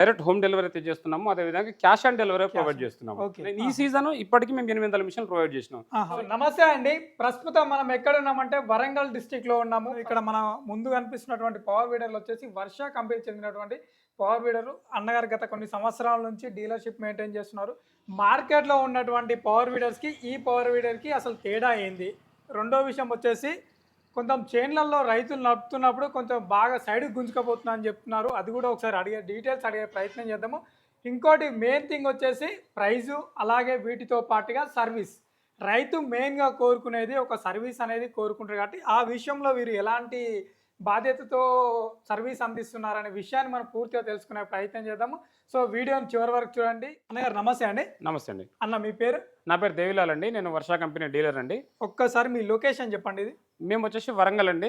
Direct home delivery అయితే చేస్తున్నాము. అదేవిధంగా క్యాష్ ఆన్ డెలివరీ ప్రొవైడ్ చేస్తున్నాము. ఈ సీజన్ ఇప్పటికి మేము ఎనిమిది వందల మిషన్లు ప్రొవైడ్ చేసినాం. నమస్తే అండి. ప్రస్తుతం మనం ఎక్కడ ఉన్నామంటే వరంగల్ డిస్టిక్లో ఉన్నాము. ఇక్కడ మన ముందు కనిపిస్తున్నటువంటి పవర్ వీడర్లు వచ్చేసి వర్ష కంపెనీ చెందినటువంటి పవర్ వీడర్ అన్నగారు గత కొన్ని సంవత్సరాల నుంచి డీలర్షిప్ మెయింటైన్ చేస్తున్నారు. మార్కెట్లో ఉన్నటువంటి పవర్ వీడర్స్కి ఈ పవర్ వీడర్కి అసలు తేడా ఏంది? రెండో విషయం వచ్చేసి కొంత చైన్లలో రైతులు నడుపుతున్నప్పుడు కొంచెం బాగా సైడ్ గుంజుకపోతున్నా అని చెప్తున్నారు. అది కూడా ఒకసారి అడిగే డీటెయిల్స్ అడిగే ప్రయత్నం చేద్దాము. ఇంకోటి మెయిన్ థింగ్ వచ్చేసి ప్రైజు అలాగే వీటితో పాటుగా సర్వీస్. రైతు మెయిన్గా కోరుకునేది ఒక సర్వీస్ అనేది కోరుకుంటారు కాబట్టి ఆ విషయంలో వీరు ఎలాంటి బాధ్యతతో సర్వీస్ అందిస్తున్నారనే విషయాన్ని మనం పూర్తిగా తెలుసుకునే ప్రయత్నం చేద్దాము. సో వీడియోని చివరి వరకు చూడండి. అన్నగారు నమస్తే అండి. నమస్తే అండి. అన్న మీ పేరు? నా పేరు దేవిలాల్ అండి. నేను వర్షా కంపెనీ డీలర్ అండి. ఒక్కసారి మీ లొకేషన్ చెప్పండి ఇది. మేము వచ్చేసి వరంగల్ అండి.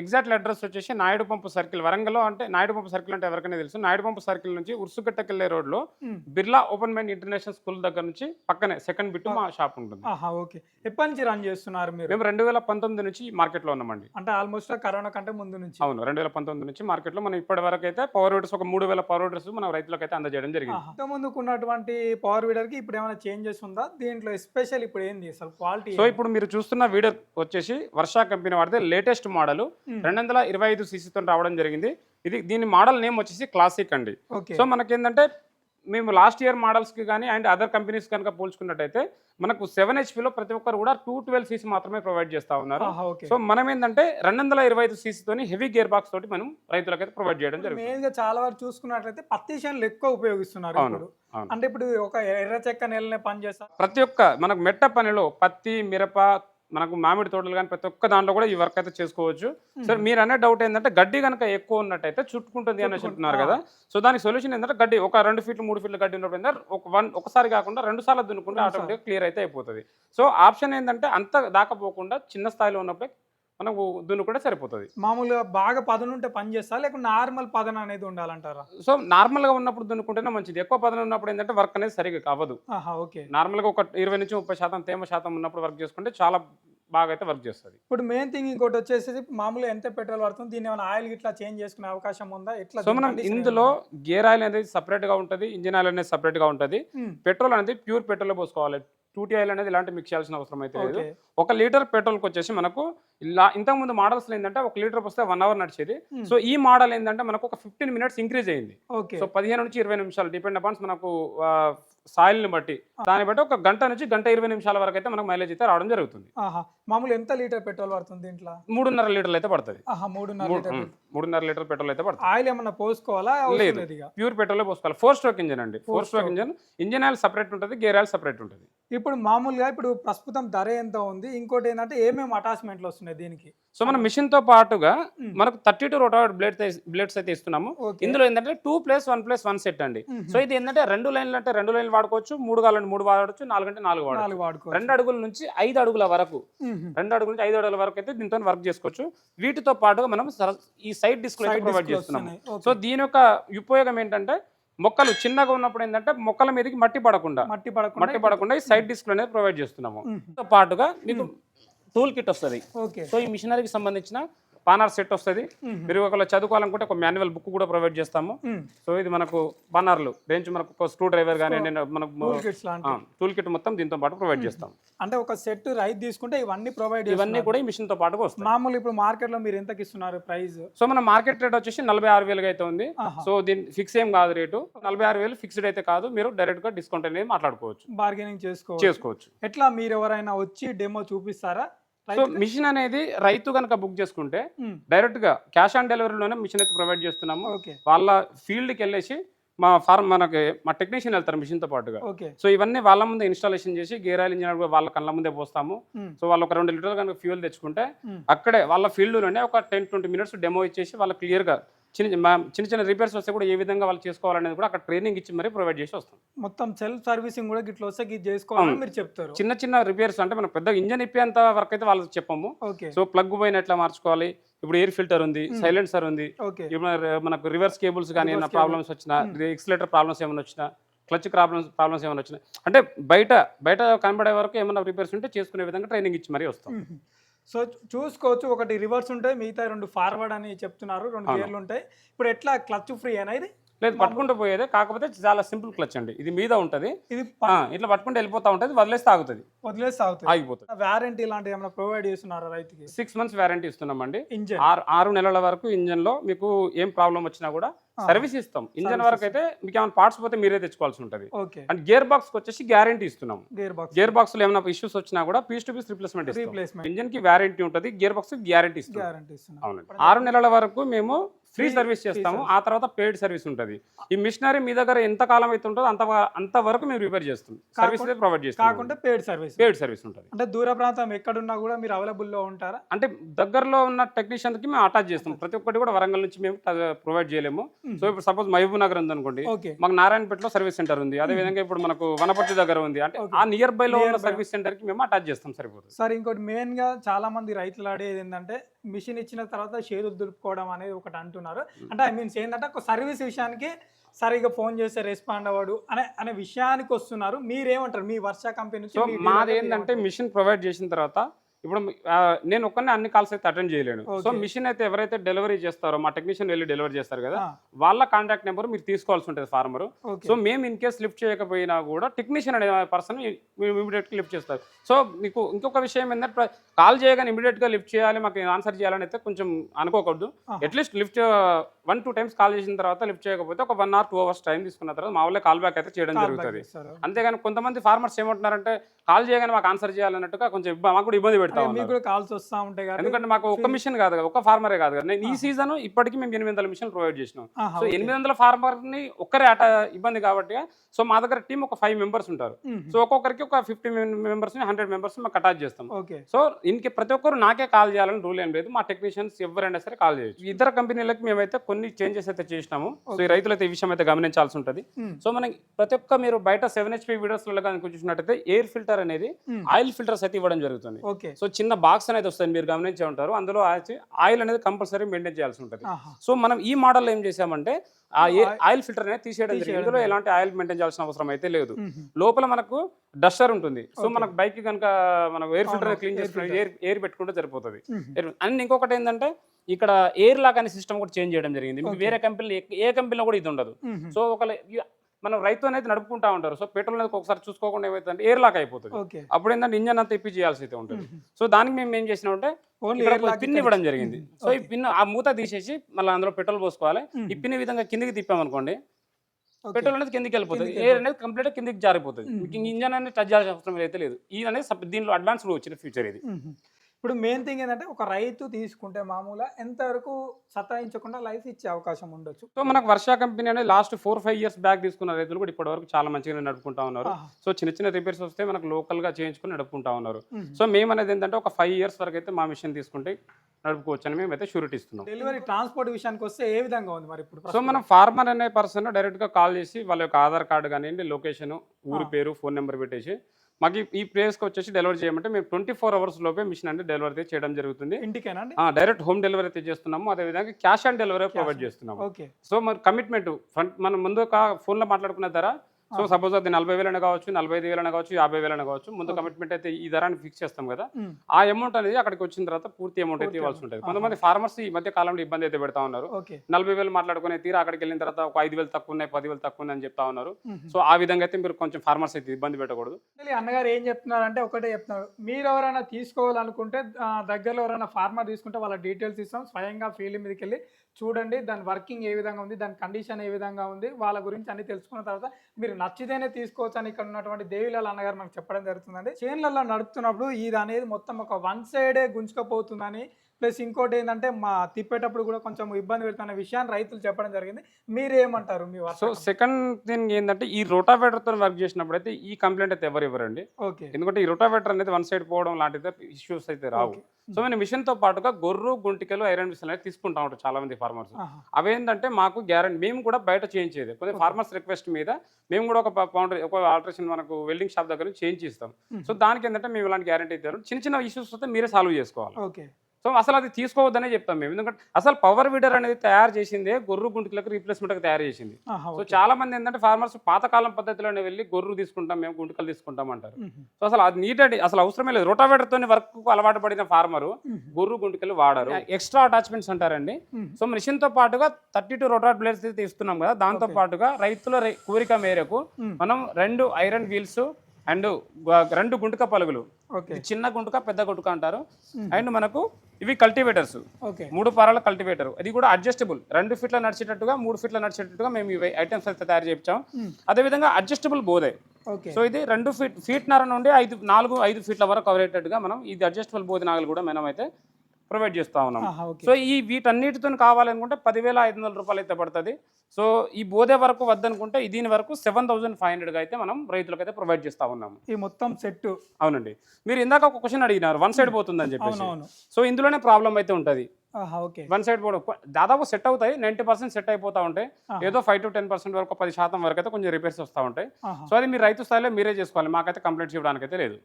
ఎగ్జాక్ట్ అడ్రస్ వచ్చేసి నాయుడు పంపు సర్కిల్. వరంగల్లో అంటే నాయుడు పంపు సర్కిల్ అంటే ఎవరికైనా తెలుసు. నాయుడు పంపు సర్కిల్ నుంచి ఉర్సుగట్టకెళ్ళే రోడ్లో ఉమ్. Birla open mind international school దగ్గర నుంచి పక్కనే సెకండ్ బిట్ మా షాప్ ఉంటుంది. ఓకే. ఎప్పటి నుంచి రన్ చేస్తున్నారు మీరు? మేము రెండు వేల పంతొమ్మిది నుంచి మార్కెట్లో ఉన్నామండి. అంటే ఆల్మోస్ట్ కరోనా కంటే ముందు నుంచి. అవును రెండు వేల పంతొమ్మిది నుంచి మార్కెట్లో. మనం ఇప్పటి వరకు అయితే పవర్ వీడర్స్ ఒక మూడు వేల పవర్ వీడర్స్ మన రైతులకు అయితే అందజేయడం జరిగింది. ఆహా. ఇంత ముందుకు ఉన్నటువంటి పవర్ వీడర్కి ఇప్పుడు ఏమైనా చేంజెస్ ఉందా దీంట్లో స్పెషల్ ఇప్పుడు ఏంది? అసలు క్వాలిటీ సో ఇప్పుడు మీరు చూస్తున్న వీడియో వచ్చేసి వర్షా కంపెనీ వాడితే లేటెస్ట్ మోడల్. రెండు వందల ఇరవై ఐదు సీసీతో రావడం జరిగింది. ఇది దీని మోడల్ నేమ్ వచ్చేసి క్లాసిక్ అండి. సో మనకేంటంటే మేము లాస్ట్ ఇయర్ మోడల్స్కి కానీ అండ్ అదర్ కంపెనీస్ కనుక పోల్చుకున్నట్టయితే మనకు సెవెన్ హెచ్పిలో ప్రతి ఒక్కరు కూడా టూ ట్వెల్వ్ సీసీ మాత్రమే ప్రొవైడ్ చేస్తా ఉన్నారు. సో మనం ఏంటంటే రెండు వందల ఇరవై ఐదు సీసీతోని హెవీ గేర్ బాక్స్ తోటి మనం రైతులకైతే ప్రొవైడ్ చేయడం జరుగుతుంది. మెయిన్గా చాలా వరకు చూసుకున్నట్లయితే పత్తి చేనులు ఎక్కువ ఉపయోగిస్తున్నారు అవును. అంటే ఇప్పుడు ఒక ఎర్ర చెక్క నెలనే పని చేస్తా ప్రతి ఒక్క మనకు మెట్ట పనిలో పత్తి మిరప మనకు మామిడి తోటలు కానీ ప్రతి ఒక్క దాంట్లో కూడా ఈ వర్క్ అయితే చేసుకోవచ్చు. సార్ మీరు అనే డౌట్ ఏంటంటే గడ్డి కనుక ఎక్కువ ఉన్నట్టయితే చుట్టుకుంటుంది అని చెప్తున్నారు కదా. సో దానికి సొల్యూషన్ ఏంటంటే గడ్డి ఒక రెండు ఫీట్లు మూడు ఫీట్లు గడ్డి ఉన్నప్పుడు ఏంటంటే ఒక వన్ ఒకసారి కాకుండా రెండు సార్లు దున్నుకుంటే ఆటోమేటిక్గా క్లియర్ అయితే అయిపోతుంది. సో ఆప్షన్ ఏంటంటే అంత దాకపోకుండా చిన్న స్థాయిలో ఉన్నప్పుడే మనకు దున్నుకుంటే సరిపోతుంది. మామూలుగా బాగా పదను ఉంటే పని చేస్తా లేకుంటే నార్మల్ పదన అనేది ఉండాలంటారా? సో నార్మల్గా ఉన్నప్పుడు దున్నుకుంటేనే మంచిది. ఎక్కువ పదన ఉన్నప్పుడు ఏంటంటే వర్క్ అనేది సరిగ్గా అవ్వదు. ఓకే. నార్మల్గా ఒక ఇరవై నుంచి ముప్పై శాతం తేమ శాతం ఉన్నప్పుడు వర్క్ చేసుకుంటే చాలా బాగా అయితే వర్క్ చేస్తుంది. ఇప్పుడు మెయిన్ థింగ్ ఇంకోటి వచ్చేసి మామూలుగా ఎంత పెట్రోల్ పడుతుంది దీన్ని ఏమైనా ఆయిల్ ఇట్లా చేంజ్ చేసుకునే అవకాశం ఉందా? ఎట్లా సో దీని మనం ఇందులో గేర్ ఆయిల్ అనేది separate గా ఉంటుంది ఇంజిన్ ఆయిల్ అనేది separate గా ఉంటుంది. పెట్రోల్ అనేది ప్యూర్ పెట్రోల్ పోసుకోవాలి. టూటీ ఆయిల్ అనేది ఇలాంటి మిక్స్ చేయాల్సిన అవసరం అయితే లేదు. ఒక లీటర్ పెట్రోల్కి వచ్చేసి మనకు ఇలా ఇంతకుముందు మోడల్స్ ఏంటంటే ఒక లీటర్ వస్తే వన్ అవర్ నడిచేది. Hmm. సో ఈ మోడల్ ఏంటంటే మనకు ఒక ఫిఫ్టీన్ మినిట్స్ ఇంక్రీజ్ అయింది. సో పదిహేను నుంచి ఇరవై నిమిషాలు డిపెండ్ అపాన్స్ మనకు సాయిల్ని బట్టి. దాన్ని బట్టి ఒక గంట నుంచి గంట ఇరవై నిమిషాల వరకు అయితే మనకు మైలేజ్ అయితే రావడం జరుగుతుంది. ఆహా. మామూలు ఎంత లీటర్ పెట్రోల్ పడుతుంది దీంట్లో? మూడున్నర లీటర్లు అయితే పడుతుంది. మూడున్నర మూడు- లీటర్ ఉమ్, మూడున్నర లీటర్ పెట్రోల్ అయితే పడుతుంది. ఆయిల్ ఏమన్నా పోసుకోవాలా? లేదు. ప్యూర్ పెట్రోల్ పోసుకోవాలి. ఫోర్ స్ట్రోక్ ఇంజన్ అండి. Four stroke engine engine oil separate ఉంటుంది గేర్ ఆయిల్ సపరేట్ ఉంటుంది. ఇప్పుడు మామూలుగా ఇప్పుడు ప్రస్తుతం ధర ఎంత ఉంది? ఇంకోటి ఏంటంటే ఏమేమి అటాచ్మెంట్లు వస్తున్నాయి? దీనికి. సో మన మిషన్తో పాటుగా. మనకు thirty two rotavator blade blades అయితే ఇస్తున్నాము. ఇందులో ఏంటంటే two plus one plus one set అండి. సో ఇది ఏంటంటే రెండు లైన్లు అంటే రెండు లైన్లు వాడుకోవచ్చు మూడు కావాలంటే మూడు వాడవచ్చు నాలుగు అంటే నాలుగు వాడవచ్చు నాలుగు వాడుకో రెండు అడుగుల నుంచి ఐదు అడుగుల వరకు రెండు అడుగుల నుంచి ఐదు అడుగుల వరకు అయితే దీంతో వర్క్ చేసుకోవచ్చు. వీటితో పాటుగా మనం ఈ సైడ్ డిస్క్ ప్రొవైడ్ చేస్తున్నాము. సో దీని యొక్క ఉపయోగం ఏంటంటే మొక్కలు చిన్నగా ఉన్నప్పుడు ఏంటంటే మొక్కల మీదకి మట్టి పడకుండా మట్టి పడకుండా మట్టి పడకుండా ఈ సైడ్ డిస్క్ అనేది ప్రొవైడ్ చేస్తున్నాము. తో పాటుగా మీకు టూల్ కిట్ వస్తుంది. సో ఈ మిషనరీకి సంబంధించిన పానార్ సెట్ వస్తుంది. మీరు ఒకవేళ చదువుకోవాలనుకుంటే ఒక మాన్యువల్ బుక్ కూడా ప్రొవైడ్ చేస్తాము. సో ఇది మనకు పానార్లు రేంజ్ మనకు ఒక స్క్రూ డ్రైవర్ కానీ మనకు టూల్ కిట్స్ లాంటి టూల్ కిట్ మొత్తం దీంతో పాటు ప్రొవైడ్ చేస్తాం అంటే ఒక సెట్ రైతు తీసుకుంటే ఇవన్నీ ప్రొవైడ్ ఇవన్నీ కూడా ఈ మిషన్తో పాటుగా వస్తాయి. మామూలు ఇప్పుడు మార్కెట్లో మీరు ఎంతకి ఇస్తున్నారు ప్రైస్? సో మన మార్కెట్ రేట్ వచ్చేసి నలభై ఆరు వేలుగా అయితే ఉంది. సో దీని ఫిక్స్ ఏం కాదు రేటు. నలభై ఆరు వేలు ఫిక్స్డ్ అయితే కాదు. మీరు డైరెక్ట్గా డిస్కౌంట్ అనేది మాట్లాడుకోవచ్చు. బార్గెనింగ్ చేసుకోవచ్చు. చేసుకోవచ్చు. ఎట్లా మీరు ఎవరైనా వచ్చి డెమో చూపిస్తారా? సో మిషన్ అనేది రైతు కనుక బుక్ చేసుకుంటే. డైరెక్ట్గా క్యాష్ ఆన్ డెలివరీలోనే మిషన్ అయితే ప్రొవైడ్ చేస్తున్నాము ఓకే వాళ్ళ ఫీల్డ్కి వెళ్ళేసి మా ఫార్మ్ మనకి మా టెక్నీషియన్ వెళ్తారు మిషన్తో పాటుగా ఓకే సో ఇవన్నీ వాళ్ళ ముందే ఇన్స్టాలేషన్ చేసి గేర్ ఆయిల్ ఇంజిన్ వాళ్ళ కళ్ళ ముందే పోస్తాము. సో వాళ్ళు ఒక రెండు లీటర్లు కనుక ఫ్యూల్ తెచ్చుకుంటే మ్మ్. అక్కడే వాళ్ళ ఫీల్డ్లోనే ఒక టెన్ ట్వంటీ మినిట్స్ డెమో ఇచ్చేసి వాళ్ళ క్లియర్గా చిన్న చిన్న చిన్న రిపేర్స్ వస్తే కూడా ఏ విధంగా వాళ్ళు చేసుకోవాలనేది కూడా అక్కడ ట్రైనింగ్ ఇచ్చి మరీ ప్రొవైడ్ చేసి వస్తాం మొత్తం సెల్ఫ్ సర్వీసింగ్ కూడా గిట్ల వస్తే చేసుకోవాలని మీరు చెప్తారు. చిన్న చిన్న రిపేర్స్ అంటే మనం పెద్ద ఇంజన్ ఇప్పేంత వరకు అయితే వాళ్ళకి చెప్పము. ఓకే. సో ప్లగ్ పోయిన ఎట్లా మార్చుకోవాలి? ఇప్పుడు ఎయిర్ ఫిల్టర్ ఉంది సైలెన్సర్ ఉంది. మనకు రివర్స్ కేబుల్స్ కానీ ఏమైనా ప్రాబ్లమ్స్ వచ్చినా ఎక్సిలేటర్ ప్రాబ్లమ్స్ ఏమైనా వచ్చినా క్లచ్ ప్రాబ్లమ్స్ ప్రాబ్లమ్స్ ఏమైనా వచ్చినా అంటే బయట బయట కనబడే వరకు ఏమైనా రిపేర్స్ ఉంటే చేసుకునే విధంగా ట్రైనింగ్ ఇచ్చి మరీ వస్తాం. సో చూసుకోవచ్చు. ఒకటి రివర్స్ ఉంటాయి. మిగతా రెండు ఫార్వర్డ్ అని చెప్తున్నారు. రెండు. గేర్లు ఉంటాయి. ఇప్పుడు ఎట్లా? క్లచ్ ఫ్రీ అయినా ఇది? లేదు పట్టుకుంటూ పోయేదే. కాకపోతే చాలా సింపుల్ క్లచ్ అండి. ఇది మీద ఉంటది. ఇది ఇట్లా పట్టుకుంటూ వెళ్ళిపోతా ఉంటది వదిలేస్తే ఆగుతుంది. వదిలేసి అవుతుంది ఆగిపోతుంది. వారంటీ లాంటివి ఏమైనా ప్రొవైడ్ చేస్తున్నారా రైతుకి? సిక్స్ మంత్స్ వ్యారంటీ ఇస్తున్నామండి. ఇంజన్. ఆరు నెలల వరకు ఇంజన్లో మీకు ఏం ప్రాబ్లం వచ్చినా కూడా. సర్వీస్ ఇస్తాం. ఇంజన్ వరకు అయితే మీకు ఏమైనా పార్ట్స్ పోతే మీరే తెచ్చుకోవాల్సి ఉంటుంది. ఓకే. అండ్ గేర్ బాక్స్ వచ్చేసి గ్యారంటీ ఇస్తున్నాం. Gear box. గేర్ బాక్స్లో ఏమైనా ఇష్యూస్ వచ్చినా కూడా పీస్ టు పీస్ రిప్లేస్మెంట్ ఇంజన్కి వ్యారంటీ ఉంటుంది గేర్ బాక్స్ గ్యారంటీ ఇస్తాం గ్యారంటీ ఇస్తున్నా. అవునండి. ఆరు నెలల వరకు మేము ఫ్రీ సర్వీస్ చేస్తాము. ఆ తర్వాత పెయిడ్ సర్వీస్ ఉంటుంది. ఈ మిషనరీ మీ దగ్గర ఎంత కాలం అయితే ఉంటుందో అంత అంత వరకు మేము రిపేర్ చేస్తాం. సర్వీస్ ప్రొవైడ్ చేస్తాం. కాకుండా పేడ్ సర్వీస్ పెయిడ్ సర్వీస్ ఉంటుంది. అంటే దూర ప్రాంతం ఎక్కడున్నా కూడా మీరు అవైలబుల్లో ఉంటారా? అంటే దగ్గరలో ఉన్న టెక్నీషియన్కి మేము అటాచ్ చేస్తాం. ప్రతి ఒక్కటి కూడా వరంగల్ నుంచి మేము ప్రొవైడ్ చేయలేము. సో ఇప్పుడు సపోజ్ మహబూబ్ నగర్ ఉంది అనుకోండి మాకు నారాయణపేటలో సర్వీస్ సెంటర్ ఉంది. అదే విధంగా ఇప్పుడు మనకు వనపర్తి దగ్గర ఉంది. అంటే. ఆ నియర్ బై లో ఉన్న. సర్వీస్ సెంటర్కి మేము అటాచ్ చేస్తాం సరిపోతుంది. సార్ ఇంకోటి మెయిన్గా చాలా మంది రైతులు ఆడేది ఏంటంటే మిషన్ ఇచ్చిన తర్వాత షేర్లు దులుపుకోవడం అనేది ఒకటి అంటున్నారు అంటే ఐ మీన్స్ ఏంటంటే ఒక సర్వీస్ విషయానికి సరిగా ఫోన్ చేస్తే రెస్పాండ్ అవ్వడు అనే అనే విషయానికి వస్తున్నారు. మీరేమంటారు? మీ వర్ష కంపెనీ మాది ఏంటంటే? మిషన్ ప్రొవైడ్ చేసిన తర్వాత ఇప్పుడు నేను ఒక్కనే అన్ని కాల్స్ అయితే అటెండ్ చేయలేను. సో. మిషన్ అయితే ఎవరైతే డెలివరీ చేస్తారో మా టెక్నీషియన్ వెళ్ళి డెలివరీ చేస్తారు కదా వాళ్ళ కాంటాక్ట్ నెంబర్ మీరు తీసుకోవాల్సి ఉంటుంది ఫార్మర్ సో మేము ఇన్ కేస్ లిఫ్ట్ చేయకపోయినా కూడా టెక్నీషియన్ అనే పర్సన్ ఇమీడియట్గా లిఫ్ట్ చేస్తారు. సో మీకు ఇంకొక విషయం ఏంటంటే కాల్ చేయగానే ఇమీడియట్గా లిఫ్ట్ చేయాలి మాకు ఆన్సర్ చేయాలని అయితే కొంచెం అనుకోకూడదు. At least lift one two times call చేసిన తర్వాత లిఫ్ట్ చేయకపోతే ఒక one hour two hours time తీసుకున్న తర్వాత మా వాళ్ళే కాల్ బ్యాక్ అయితే చేయడం జరుగుతుంది. అంతేగాని కొంతమంది ఫార్మర్స్ ఏమంటున్నారంటే కాల్ చేయగానే మాకు ఆన్సర్ చేయాలన్నట్టుగా కొంచెం మాకు కూడా ఇబ్బంది పెడతా మీకు కూడా కాల్స్ వస్తూ ఉంటాయి కాబట్టి ఎందుకంటే మాకు ఒక్క మిషన్ కాదు కదా ఒక్క ఫార్మరే కాదు కదా. నేను ఈ సీజన్ ఇప్పటికీ మేము ఎనిమిది వందల మిషన్ ప్రొవైడ్ చేసినాం. సో. ఎనిమిది వందల ఫార్మర్ని ఒక్కరే అట ఇబ్బంది కాబట్టి సో మా దగ్గర టీం ఒక ఫైవ్ మెంబర్స్ ఉంటారు. మ్మ్. సో ఒక్కొక్కరికి ఒక ఫిఫ్టీ మెంబర్స్ హండ్రెడ్ మెంబర్స్ మాకు అటాచ్ చేస్తాం. ఓకే. సో ఇంకే ప్రతి ఒక్కరు నాకే కాల్ చేయాలని రూల్ ఏం లేదు. మా టెక్నీషియన్స్ ఎవరైనా సరే కాల్ చేయొచ్చు. ఇతర కంపెనీలకు మేమైతే కొన్ని చేంజెస్ అయితే చేసినాము. సో ఈ రైతులు అయితే ఈ విషయం అయితే గమనించాల్సి ఉంటుంది. మ్మ్. సో మనకి ప్రతి ఒక్క మీరు బయట సెవెన్ హెచ్పి వీడియోస్లో కానీ చూసినట్టయితే ఎయిర్ ఫిల్టర్ అనేది మ్మ్. ఆయిల్ ఫిల్టర్స్ అయితే ఇవ్వడం జరుగుతుంది. సో చిన్న బాక్స్ అనేది వస్తుంది మీరు గమనించే ఉంటారు అందులో ఆయిల్ అనేది కంపల్సరీ మెయింటైన్ చేయాల్సి ఉంటుంది. సో మనం ఈ మోడల్ ఏం చేసామంటే ఆ ఏ- ఆయిల్- ఫిల్టర్ అనేది తీసేయడం జరిగింది ఇందులో ఎలాంటి ఆయిల్ మెయింటైన్ చేయాల్సిన అవసరం అయితే లేదు. లోపల మనకు డస్టర్ ఉంటుంది సో. మనకు బైక్ కనుక మనం ఎయిర్ ఫిల్టర్ క్లీన్ చేసుకుని. ఎయిర్ ఎయిర్ పెట్టుకుంటే సరిపోతుంది. అండ్ ఇంకొకటి ఏంటంటే ఇక్కడ ఎయిర్ లాక్ అనే సిస్టమ్ కూడా చేంజ్ చేయడం జరిగింది మీకు. వేరే కంపెనీలో ఏ కంపెనీలో కూడా ఇది ఉండదు. సో ఒక మనం రైతు అనేది నడుపుకుంటా ఉంటారు సో పెట్రోల్ అనేది ఒకసారి చూసుకోకుండా ఏమవుతుందంటే ఎయిర్ లాక్ అయిపోతుంది అప్పుడు ఏంటంటే ఇంజన్ అంతా ఇప్పి చేయాల్సి అయితే ఉంటుంది. సో దానికి మేము ఏం చేసినామంటే పిన్ ఇవ్వడం జరిగింది. సో ఈ. పిన్ ఆ మూత తీసేసి మళ్ళీ అందులో పెట్రోల్ పోసుకోవాలి. ఈ పిన్ విధంగా కిందికి తిప్పామనుకోండి. పెట్రోల్ అనేది కిందికి వెళ్ళిపోతుంది ఎయిర్ అనేది కంప్లీట్ కిందికి జారిపోతుంది ఇంజన్ అనేది టచ్ చేయాల్సిన అవసరం అయితే లేదు ఇది అనేది దీనిలో అడ్వాన్స్ వచ్చిన ఫ్యూచర్ ఇది. ఇప్పుడు మెయిన్ థింగ్ ఏంటంటే ఒక రైతు తీసుకుంటే మామూలుగా ఎంతవరకు సతాయించకుండా లైఫ్ ఇచ్చే అవకాశం ఉండొచ్చు సో మనకు వర్షా కంపెనీ అనేది last four five years back తీసుకున్న రైతులు కూడా ఇప్పటివరకు చాలా మంచిగా నడుపుకుంటా ఉన్నారు. సో చిన్న చిన్న రిపేర్స్ వస్తే మనకు లోకల్గా చేయించుకుని నడుపుకుంటా ఉన్నారు. సో మేము అనేది ఏంటంటే ఒక ఫైవ్ ఇయర్స్ వరకు అయితే మా మిషన్ తీసుకుంటే నడుపుకోవచ్చు అని మేము అయితే షూరిటీ ఇస్తున్నాం డెలివరీ ట్రాన్స్పోర్ట్ విషయానికి వస్తే ఏ విధంగా ఉంది మరి ఇప్పుడు సో? మనం ఫార్మర్ అనే పర్సన్ డైరెక్ట్గా కాల్ చేసి వాళ్ళ యొక్క ఆధార్ కార్డు కానివ్వండి లొకేషన్ ఊరి. పేరు ఫోన్ నెంబర్ పెట్టేసి మాకు ఈ- ప్లేస్కి వచ్చేసి డెలివరీ చేయమంటే మేము ట్వంటీ ఫోర్ అవర్స్ లోపే మిషన్ అంటే డెలివరీ అయితే చేయడం జరుగుతుంది. ఇంటికేనా డైరెక్ట్ హోమ్ డెలివరీ అయితే చేస్తున్నాము. అదేవిధంగా క్యాష్ ఆన్ డెలివరీ ప్రొవైడ్ చేస్తున్నాము. ఓకే. సో మరి కమిట్మెంట్ మనం ముందు ఒక ఫోన్లో మాట్లాడుకున్న ధర సో సపోజ్ అది నలభై వేలైనా కావచ్చు నలభై ఐదు వేలైనా కావచ్చు యాభై వేలైనా కావచ్చు ముందు కమిట్మెంట్ అయితే ఈ ధరాన్ని ఫిక్స్ చేస్తాం కదా. ఆ అమౌంట్ అనేది అక్కడికి వచ్చిన తర్వాత పూర్తి అమౌంట్ అయితే ఇవ్వాల్సి. ఉంటుంది. కొంతమంది ఫార్మర్స్ ఈ మధ్య కాలంలో ఇబ్బంది అయితే పెడతా ఉన్నారు. నలభై వేలు మాట్లాడుకునే తీరా అక్కడికి వెళ్ళిన తర్వాత ఒక ఐదు వేలు తక్కువ ఉన్నాయి పది వేలు తక్కువ ఉన్నాయి అని చెప్తా ఉన్నారు. సో ఆ విధంగా అయితే మీరు కొంచెం ఫార్మర్స్ అయితే ఇబ్బంది పెట్టకూడదు. అన్నగారు ఏం చెప్తున్నారంటే ఒకటే చెప్తున్నారు. మీరు ఎవరైనా తీసుకోవాలనుకుంటే దగ్గరలో ఎవరైనా ఫార్మర్ తీసుకుంటే వాళ్ళ డీటెయిల్స్ ఇస్తాం. స్వయంగా ఫీల్డ్ మీదకి వెళ్ళి చూడండి దాని వర్కింగ్ ఏ విధంగా ఉంది దాని కండిషన్ ఏ విధంగా ఉంది వాళ్ళ గురించి అన్ని తెలుసుకున్న తర్వాత మీరు నచ్చితేనే తీసుకోవచ్చు అని ఇక్కడ ఉన్నటువంటి దేవిలాల్ అన్నగారు మనకు చెప్పడం జరుగుతుందండి. చేన్లలో నడుపుతున్నప్పుడు ఇది అనేది మొత్తం ఒక వన్ సైడే గుంజుకపోతుందని ప్లస్ ఇంకోటి ఏంటంటే మా తిప్పేటప్పుడు కూడా కొంచెం ఇబ్బంది పెడుతున్న విషయాన్ని రైతులు చెప్పడం జరిగింది. మీరు ఏమంటారు మీ సో సెకండ్ థింగ్ ఏంటంటే ఈ rotavator తో వర్క్ చేసినప్పుడు అయితే ఈ కంప్లైంట్ అయితే ఎవరు ఇవ్వరండి? ఓకే. ఎందుకంటే ఈ రొటావేటర్ అనేది వన్ సైడ్ పోవడం లాంటిది ఇష్యూస్ అయితే రావు. సో మన మిషన్తో పాటుగా గొర్రు గుంటికలు ఐరన్ మిషన్ అనేది తీసుకుంటా ఉంటారు చాలా మంది ఫార్మర్స్. అవేంటంటే మాకు గ్యారంటీ మేము కూడా బయట చేయించేది కొంచెం Okay. ఫార్మర్స్ రిక్వెస్ట్ మీద మేము కూడా ఒక పౌండర్ ఒక ఆల్టరేషన్ మనకు వెల్డింగ్ షాప్ దగ్గర ఇస్తాం Mhm. సో దానికి ఏంటంటే మేము ఇలాంటి గ్యారంటీ ఇస్తారు చిన్న చిన్న ఇష్యూస్ వస్తే మీరే సాల్వ్ చేసుకోవాలి ఓకే సో అసలు అది తీసుకోవద్దనే చెప్తాం మేము ఎందుకంటే అసలు పవర్ వీడర్ అనేది తయారు చేసిందే గొర్రు గుంటుకలకు రీప్లేస్మెంట్గా తయారు చేసింది సో. చాలా మంది ఏంటంటే ఫార్మర్స్ పాతకాలం పద్ధతిలోనే వెళ్ళి గొర్రు తీసుకుంటాం మేము గుంటుకలు తీసుకుంటాం అంటారు. సో అసలు అది నీట్ అసలు అవసరమే లేదు రోటావేటర్ తోని వర్క్ అలవాటు పడిన ఫార్మరు. గొర్రు గుంటుకలు వాడరు ఎక్స్ట్రా అటాచ్మెంట్స్ అంటారండి. సో మిషన్తో పాటుగా థర్టీ టూ రోటాట్ బ్లేడ్స్ అయితే ఇస్తున్నాం కదా దాంతో. పాటుగా రైతుల కోరిక మేరకు. మనం రెండు ఐరన్ వీల్స్ అండ్ రెండు గుంటుక పలుగులు. చిన్న గుంటుక పెద్ద గుంటుక అంటారు. అండ్ మనకు ఇవి కల్టివేటర్స్. ఓకే. మూడు పారాల కల్టివేటర్. ఇది కూడా అడ్జస్టబుల్. రెండు ఫీట్ల నడిచేటట్టుగా మూడు ఫీట్ల నడిచేటట్టుగా మేము ఇవి ఐటమ్స్ అయితే తయారు చేయించాం. అదేవిధంగా అడ్జస్టబుల్ బోదే సో ఇది రెండు ఫీట్ ఫీట్నర నుండి ఐదు నాలుగు ఐదు ఫీట్ల వరకు కవర్ అయ్యేటట్టుగా మనం ఇది అడ్జస్టబుల్ బోధి నాగలు కూడా మనం అయితే ప్రొవైడ్ చేస్తా ఉన్నాం. సో ఈ వీటన్నిటితో కావాలనుకుంటే పదివేల ఐదు వందల రూపాయలు అయితే పడుతుంది. సో ఈ బోధే వరకు వద్దనుకుంటే దీని వరకు సెవెన్ థౌసండ్ ఫైవ్ హండ్రెడ్గా అయితే మనం రైతులకు అయితే ప్రొవైడ్ చేస్తా ఉన్నాము. ఈ మొత్తం సెట్. అవునండి. మీరు ఇందాక ఒక క్వశ్చన్ అడిగినారు వన్ సైడ్ పోతుందని చెప్పేసి. అవునవును. సో ఇందులోనే ప్రాబ్లం అయితే ఉంటుంది. వన్ సైడ్ పోవడం. దాదాపు సెట్ అవుతాయి. నైంటీ పర్సెంట్ సెట్ అయిపోతా ఉంటాయి. ఏదో ఫైవ్ టు టెన్ పర్సెంట్ వరకు పది శాతం వరకు అయితే కొంచెం రిపేర్స్ వస్తూ ఉంటాయి. సో అది మీరు రైతు స్థాయిలో మీరే చేసుకోవాలి. మాకైతే కంప్లైంట్స్ ఇవ్వడానికి అయితే లేదు.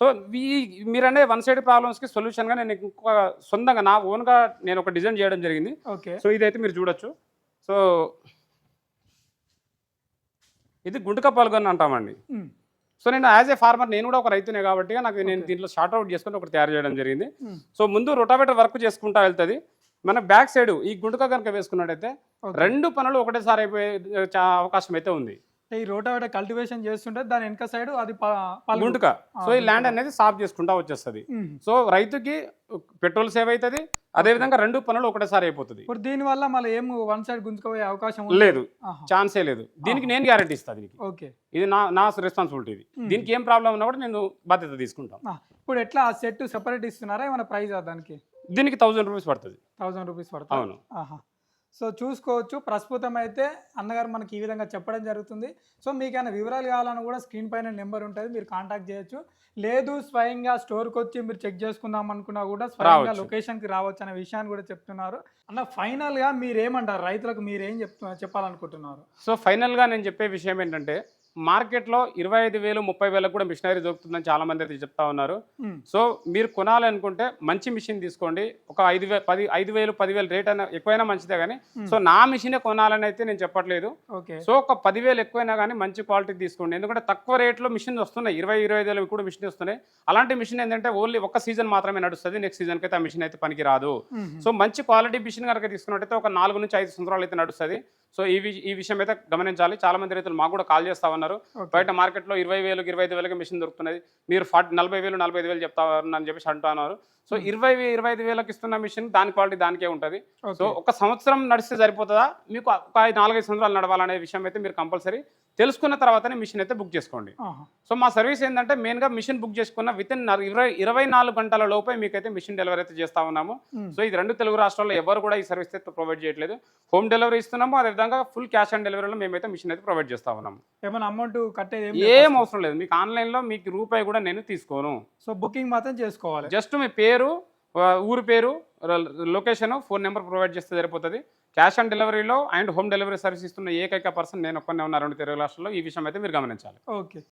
సో ఈ మీరనే వన్ సైడ్ ప్రాబ్లమ్స్కి సొల్యూషన్గా నేను ఇంకొక సొంతంగా నా ఓన్గా నేను ఒక డిజైన్ చేయడం జరిగింది. ఓకే. సో ఇదైతే మీరు చూడొచ్చు. సో ఇది గుంటక పాల్గొని అంటామండి. సో నేను యాజ్ ఏ ఫార్మర్ నేను కూడా ఒక రైతునే కాబట్టి నాకు నేను దీంట్లో షార్ట్ అవుట్ చేసుకొని ఒకటి తయారు చేయడం జరిగింది. మ్మ్. సో ముందు రొటావేటర్ వర్క్ చేసుకుంటా వెళ్తుంది. మన బ్యాక్ సైడ్ ఈ గుంటక కనుక వేసుకున్నట్టయితే. రెండు పనులు ఒకటేసారి అయిపోయే అవకాశం అయితే ఉంది. ఈ రోటావేటర్ కల్టివేషన్ చేస్తుంటే దాని వెనక సైడ్ అది. గుంటక సో ఈ ల్యాండ్ అనేది సాఫ్ చేసుకుంటా వచ్చేస్తుంది. సో రైతుకి పెట్రోల్ సేవ్ అవుతుంది అదేవిధంగా రెండు పనులు ఒకటేసారి అయిపోతుంది. ఇప్పుడు దీని వల్ల మళ్ళీ ఏం వన్ సైడ్ గుంజుకోపోయే అవకాశం లేదు. ఛాన్సే లేదు. దీనికి నేను గ్యారెంటీ ఇస్తాను దీనికి. ఓకే. ఇది నా నా రెస్పాన్సిబిలిటీ ఇది. దీనికి ఏం ప్రాబ్లం ఉన్నా కూడా నేను బాధ్యత తీసుకుంటాను ఇప్పుడు ఎట్లా ఆ సెట్ సెపరేట్ ఇస్తున్నారా? ఏమైనా ప్రైస్ దానికి? దీనికి థౌజండ్ రూపీస్ పడుతుంది. థౌసండ్ రూపీస్ పడుతుంది. అవును. ఆహా. సో చూసుకోవచ్చు. ప్రస్తుతం అయితే అన్నగారు మనకి ఈ విధంగా చెప్పడం జరుగుతుంది. సో మీకు ఏమైనా వివరాలు కావాలన్నా కూడా స్క్రీన్ పైన నెంబర్ ఉంటుంది. మీరు కాంటాక్ట్ చేయొచ్చు. లేదు స్వయంగా స్టోర్కి వచ్చి మీరు చెక్ చేసుకుందాం అనుకున్నా కూడా స్వయంగా. లొకేషన్కి రావచ్చు అనే విషయాన్ని కూడా చెప్తున్నారు. అన్న ఫైనల్గా మీరు ఏమంటారు రైతులకు మీరు ఏం చెప్తు చెప్పాలనుకుంటున్నారు? సో ఫైనల్గా నేను చెప్పే విషయం ఏంటంటే మార్కెట్లో ఇరవై ఐదు వేలు ముప్పై వేలకు కూడా మిషనరీ దొరుకుతుందని చాలా మంది అయితే చెప్తా ఉన్నారు. సో మీరు కొనాలనుకుంటే మంచి మిషన్ తీసుకోండి. ఒక ఐదు వేలు పది ఐదు వేలు పదివేలు రేట్ అయినా ఎక్కువైనా మంచిదే కానీ. సో నా మిషనే కొనాలని అయితే నేను చెప్పట్లేదు. సో ఒక పదివేలు ఎక్కువైనా కానీ మంచి క్వాలిటీ తీసుకోండి. ఎందుకంటే తక్కువ రేట్లో మిషన్ వస్తున్నాయి. ఇరవై ఇరవై ఐదు వేలు కూడా మిషన్ వస్తున్నాయి. అలాంటి మిషన్ ఏంటంటే ఓన్లీ ఒక సీజన్ మాత్రమే నడుస్తుంది. నెక్స్ట్ సీజన్కి అయితే ఆ మిషన్ అయితే పనికి రాదు సో మంచి క్వాలిటీ మిషన్ కనుక తీసుకున్నట్టయితే ఒక నాలుగు నుంచి ఐదు సంవత్సరాలు అయితే నడుస్తుంది. సో ఈ ఈ విషయం అయితే గమనించాలి. చాలా మంది రైతులు మాకు కూడా కాల్ చేస్తా ఉన్నారు. బయట మార్కెట్లో ఇరవై వేలకు ఇరవై ఐదు వేలకి మిషన్ దొరుకుతున్నది. మీరు ఫార్టీ నలభై వేలు నలభై ఐదు వేలు చెప్తా అని చెప్పేసి అంటున్నారు. సో ఇరవై ఇరవై ఐదు వేలకు ఇస్తున్న మిషన్ దాని క్వాలిటీ దానికే ఉంటుంది. సో ఒక సంవత్సరం నడిస్తే సరిపోతుందా? మీకు ఒక ఐదు నాలుగైదు సంవత్సరాలు నడవాలనే విషయం అయితే మీరు కంపల్సరీ తెలుసుకున్న తర్వాతనే మిషన్ అయితే బుక్ చేసుకోండి. సో మా సర్వీస్ ఏంటంటే మెయిన్గా మిషన్ బుక్ చేసుకున్న విత్ ఇన్ ఇరవై ఇరవై నాలుగు గంటల లోపే మీకైతే మిషన్ డెలివరీ అయితే చేస్తా ఉన్నాము. సో ఇది రెండు తెలుగు రాష్ట్రాల్లో ఎవరు కూడా ఈ సర్వీస్ అయితే ప్రొవైడ్ చేయట్లేదు. హోమ్ డెలివరీ ఇస్తున్నాము. అదేవిధంగా ఫుల్ క్యాష్ ఆన్ డెలివరీలో మేమైతే మిషన్ అయితే ప్రొవైడ్ చేస్తా ఉన్నాము. ఏమైనా అమౌంట్ కట్టేది ఏం అవసరం లేదు. మీకు ఆన్లైన్లో మీకు రూపాయి కూడా నేను తీసుకోను. సో బుకింగ్ మాత్రం చేసుకోవాలి. జస్ట్ మీ పేరు ఊరి పేరు లొకేషన్ ఫోన్ నెంబర్ ప్రొవైడ్ చేస్తే సరిపోతుంది. క్యాష్ ఆన్ డెలివరీలో అండ్ హోమ్ డెలివరీ సర్వీస్ ఇస్తున్న ఏకైక పర్సన్ నేను ఒక్కనే ఉన్నా రెండు తెలుగు రాష్ట్రాల్లో. ఈ విషయం అయితే మీరు గమనించాలి. ఓకే.